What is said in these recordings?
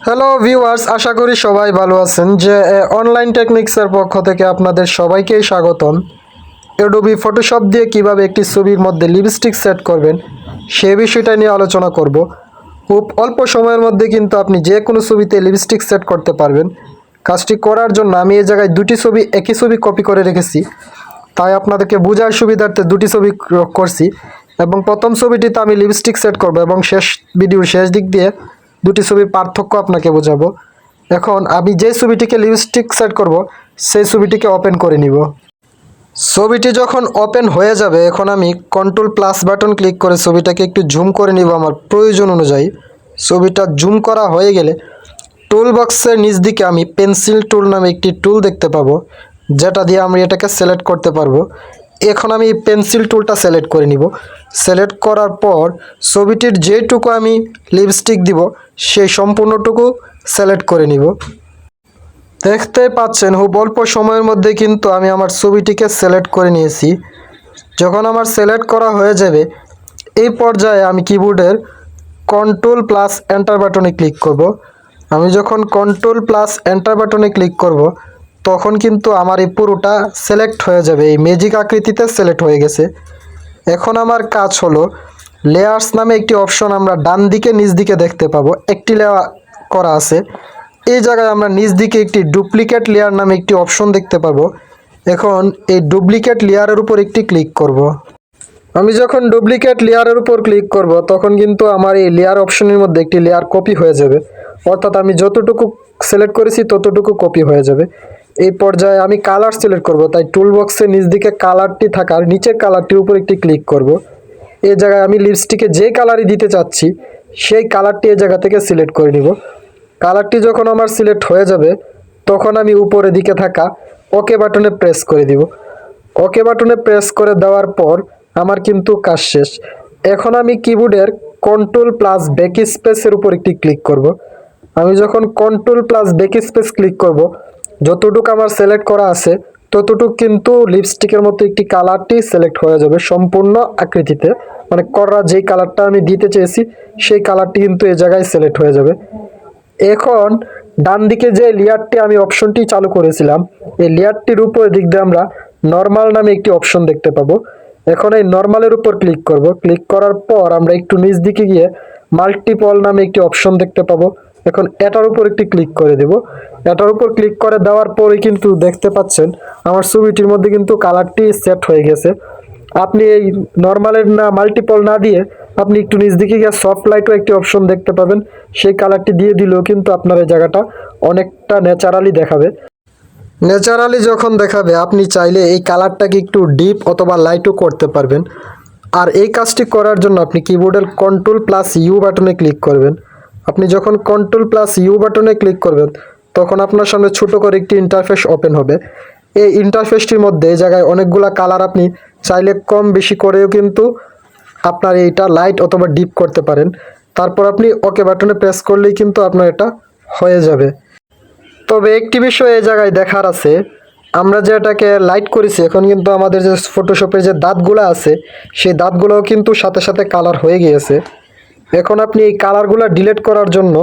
Hello viewers আশা করি সবাই ভালো আছেন। যে অনলাইন টেকনিক্সের পক্ষ থেকে আপনাদের সবাইকেই স্বাগতম। এডোবি ফটোশপ দিয়ে কীভাবে একটি ছবির মধ্যে লিপস্টিক সেট করবেন, সে বিষয়টা নিয়ে আলোচনা করব। খুব অল্প সময়ের মধ্যে কিন্তু আপনি যে কোনো ছবিতে লিপস্টিক সেট করতে পারবেন। কাজটি করার জন্য আমি এই জায়গায় দুটি ছবি, একই ছবি কপি করে রেখেছি। তাই আপনাদেরকে বোঝার সুবিধার্থে দুটি ছবি করছি। এবং প্রথম ছবিটিতে আমি লিপস্টিক সেট করব এবং শেষ ভিডিওর শেষ দিক দিয়ে দুটি ছবির পার্থক্য আপনাকে বোঝাবো। এখন আমি যে ছবিটিকে লিপস্টিক সেট করব, সেই ছবিটিকে ওপেন করে নিব। ছবিটি যখন ওপেন হয়ে যাবে, এখন আমি কন্ট্রোল প্লাস বাটন ক্লিক করে ছবিটাকে একটু জুম করে নিব আমার প্রয়োজন অনুযায়ী। ছবিটা জুম করা হয়ে গেলে টুল বক্সের নিচ দিকে আমি পেন্সিল টুল নামে একটি টুল দেখতে পাবো, যেটা দিয়ে আমি এটাকে সিলেক্ট করতে পারব। এখন আমি পেন্সিল টুলটা সিলেক্ট করে নিব। সিলেক্ট করার পর ছবিটির যেটুকু আমি লিপস্টিক দিব, সেই সম্পূর্ণটুকু সিলেক্ট করে নিব। দেখতে পাচ্ছেন খুব অল্প সময়ের মধ্যে কিন্তু আমি আমার ছবিটিকে সিলেক্ট করে নিয়েছি। যখন আমার সিলেক্ট করা হয়ে যাবে, এই পর্যায়ে আমি কিবোর্ডের কন্ট্রোল প্লাস এন্টার বাটনে ক্লিক করব। আমি যখন কন্ট্রোল প্লাস এন্টার বাটনে ক্লিক করব তখন কিন্তু আমার এই পুরোটা সিলেক্ট হয়ে যাবে। এই ম্যাজিক আকৃতিতে সিলেক্ট হয়ে গেছে। এখন আমার কাজ হলো লেয়ার্স নামে একটি অপশন আমরা ডান দিকে, নিচ দিকে দেখতে পাবো। একটি লেয়ার করা আছে। এই জায়গায় আমরা নিচ দিকে একটি ডুপ্লিকেট লেয়ার নামে একটি অপশন দেখতে পাবো। এখন এই ডুপ্লিকেট লেয়ারের উপর একটি ক্লিক করব। আমি যখন ডুপ্লিকেট লেয়ারের উপর ক্লিক করব, তখন কিন্তু আমার এই লেয়ার অপশনের মধ্যে একটি লেয়ার কপি হয়ে যাবে। অর্থাৎ আমি যতটুকু সিলেক্ট করেছি, ততটুকু কপি হয়ে যাবে। এই পর্যায়ে আমি কালার সিলেক্ট করব, তাই টুল বক্সের নিচ দিকে কালারটি থাকার নিচের কালারটির উপর একটি ক্লিক করব। এই জায়গায় আমি লিপস্টিকে যে কালারই দিতে চাচ্ছি, সেই কালারটি এই জায়গা থেকে সিলেক্ট করে নিব। কালারটি যখন আমার সিলেক্ট হয়ে যাবে, তখন আমি উপরের দিকে থাকা ওকে বাটনে প্রেস করে দিব। ওকে বাটনে প্রেস করে দেওয়ার পর আমার কিন্তু কাজ শেষ। এখন আমি কিবোর্ডের কন্ট্রোল প্লাস ব্যাক স্পেসের উপর একটি ক্লিক করব। আমি যখন control plus back space click করব যতটুকু আমার সিলেক্ট করা আছে, ততটুকু কিন্তু লিপস্টিকের মতো একটি কালারটি সিলেক্ট হয়ে যাবে সম্পূর্ণ আকৃতিতে। মানে করা যেই কালারটা আমি দিতে চেয়েছি, সেই কালারটি কিন্তু এই জায়গায় সিলেক্ট হয়ে যাবে। এখন ডান দিকে যে লেয়ারটি আমি অপশনটি চালু করেছিলাম, এই লেয়ারটির উপর দিক দিয়ে আমরা নর্মাল নামে একটি অপশন দেখতে পাবো। এখন এই নর্মালের উপর ক্লিক করব। ক্লিক করার পর আমরা একটু নিচ দিকে গিয়ে মাল্টিপল নামে একটি অপশন দেখতে পাবো। এখন এটার উপর একটি ক্লিক করে দেব। এটার উপর ক্লিক করে দেওয়ার পরে কিন্তু দেখতে পাচ্ছেন, আমার ছবিটির মধ্যে কিন্তু কালারটি সেট হয়ে গেছে। আপনি এই নর্মালের না মাল্টিপল না দিয়ে আপনি একটু নিচ দিকে গিয়ে সফট লাইটও একটি অপশন দেখতে পাবেন। সেই কালারটি দিয়ে দিলেও কিন্তু আপনার এই জায়গাটা অনেকটা ন্যাচারালি দেখাবে। ন্যাচারালি যখন দেখাবে, আপনি চাইলে এই কালারটাকে একটু ডিপ অথবা লাইটও করতে পারবেন। আর এই কাজটি করার জন্য আপনি কিবোর্ডের কন্ট্রোল প্লাস ইউ বাটনে ক্লিক করবেন। আপনি যখন কন্ট্রোল প্লাস ইউ বাটনে ক্লিক করবেন, তখন আপনার সামনে ছোট করে একটি ইন্টারফেস ওপেন হবে। এই ইন্টারফেসটির মধ্যে এই জায়গায় অনেকগুলা কালার আপনি চাইলে কম বেশি করেও কিন্তু আপনার এইটা লাইট অথবা ডিপ করতে পারেন। তারপর আপনি ওকে বাটনে প্রেস করলেই কিন্তু আপনার এটা হয়ে যাবে। তবে একটি বিষয় এই জায়গায় দেখার আছে, আমরা যে এটাকে লাইট করেছি, এখন কিন্তু আমাদের যে ফটোশপের যে দাঁতগুলো আছে, সেই দাঁতগুলোও কিন্তু সাথে সাথে কালার হয়ে গিয়েছে। এখন আপনি এই কালারগুলো ডিলেট করার জন্য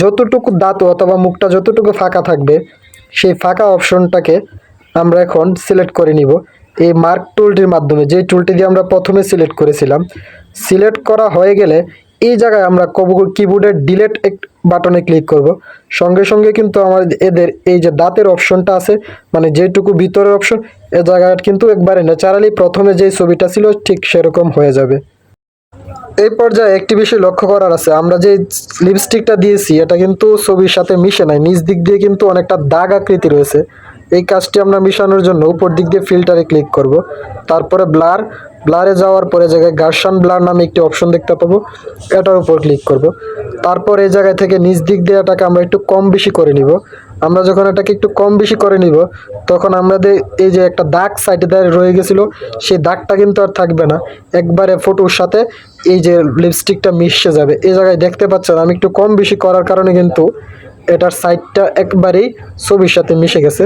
যতটুকু দাঁত অথবা মুখটা যতটুকু ফাঁকা থাকবে, সেই ফাঁকা অপশনটাকে আমরা এখন সিলেক্ট করে নিব। এই মার্ক টুলটির মাধ্যমে যে টুলটি দিয়ে আমরা প্রথমে সিলেক্ট করেছিলাম সিলেক্ট করা হয়ে গেলে এই জায়গায় আমরা কিবোর্ডের ডিলেট এক বাটনে ক্লিক করব। সঙ্গে সঙ্গে কিন্তু আমার এদের এই যে দাঁতের অপশনটা আছে মানে যেটুকু ভিতরের অপশন, এ জায়গায় কিন্তু একবারে ন্যাচারালি প্রথমে যেই ছবিটা ছিল, ঠিক সেরকম হয়ে যাবে। এই পর্যায়ে একটি বিষয় লক্ষ্য করার আছে। আমরা যে লিপস্টিকটা দিয়েছি, এটা কিন্তু ছবির সাথে মিশে নাই। নিচ দিক দিয়ে কিন্তু অনেকটা দাগ আকৃতি রয়েছে। এই কাজটি আমরা মিশানোর জন্য উপর দিক দিয়ে ফিল্টারে ক্লিক করব। তারপরে ব্লার ব্লারে যাওয়ার পরে জায়গায় গার্সান ব্লার নামে একটি অপশন দেখতে পাবো। এটার উপর ক্লিক করব। তারপর এই জায়গায় থেকে নিচ দিক দিয়ে এটাকে আমরা একটু কম বেশি করে নিব। আমরা যখন এটাকে একটু কম বেশি করে নিব, তখন আমাদের এই যে একটা দাগ সাইডে দাঁড়িয়ে রয়ে গেছিল, সেই দাগটা কিন্তু আর থাকবে না। একবারে ফটোর সাথে এই যে লিপস্টিকটা মিশে যাবে, এই জায়গায় দেখতে পাচ্ছেন, আমি একটু কম বেশি করার কারণে কিন্তু এটার সাইডটা একবারেই ছবির সাথে মিশে গেছে।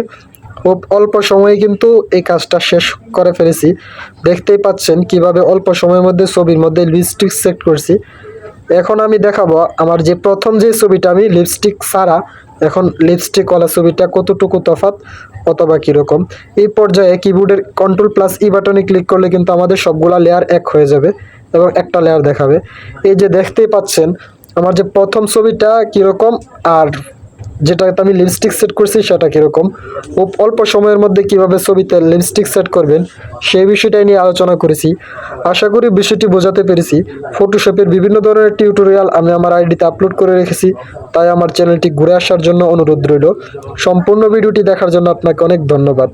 অল্প সময়ে কিন্তু এই কাজটা শেষ করে ফেলেছি। দেখতেই পাচ্ছেন কীভাবে অল্প সময়ের মধ্যে ছবির মধ্যে লিপস্টিক সেট করছি। এখন আমি দেখাবো আমার যে প্রথম যে ছবিটা আমি লিপস্টিক ছাড়া এখন লিপস্টিক লিপস্টিকওয়ালা ছবিটা কতটুকু তফাৎ অথবা কীরকম। এই পর্যায়ে কিবোর্ডের কন্ট্রোল প্লাস ই বাটনে ক্লিক করলে কিন্তু আমাদের সবগুলা লেয়ার এক হয়ে যাবে। এবং একটা লেয়ার দেখাবে। এই যে দেখতেই পাচ্ছেন, আমার যে প্রথম ছবিটা কীরকম আর যেটাতে আমি লিপস্টিক সেট করছি সেটা কীরকম। ও অল্প সময়ের মধ্যে কীভাবে ছবিতে লিপস্টিক সেট করবেন, সেই বিষয়টাই নিয়ে আলোচনা করেছি। আশা করি বিষয়টি বোঝাতে পেরেছি। ফটোশপের বিভিন্ন ধরনের টিউটোরিয়াল আমি আমার আইডিতে আপলোড করে রেখেছি, তাই আমার চ্যানেলটি ঘুরে আসার জন্য অনুরোধ রইল। সম্পূর্ণ ভিডিওটি দেখার জন্য আপনাকে অনেক ধন্যবাদ।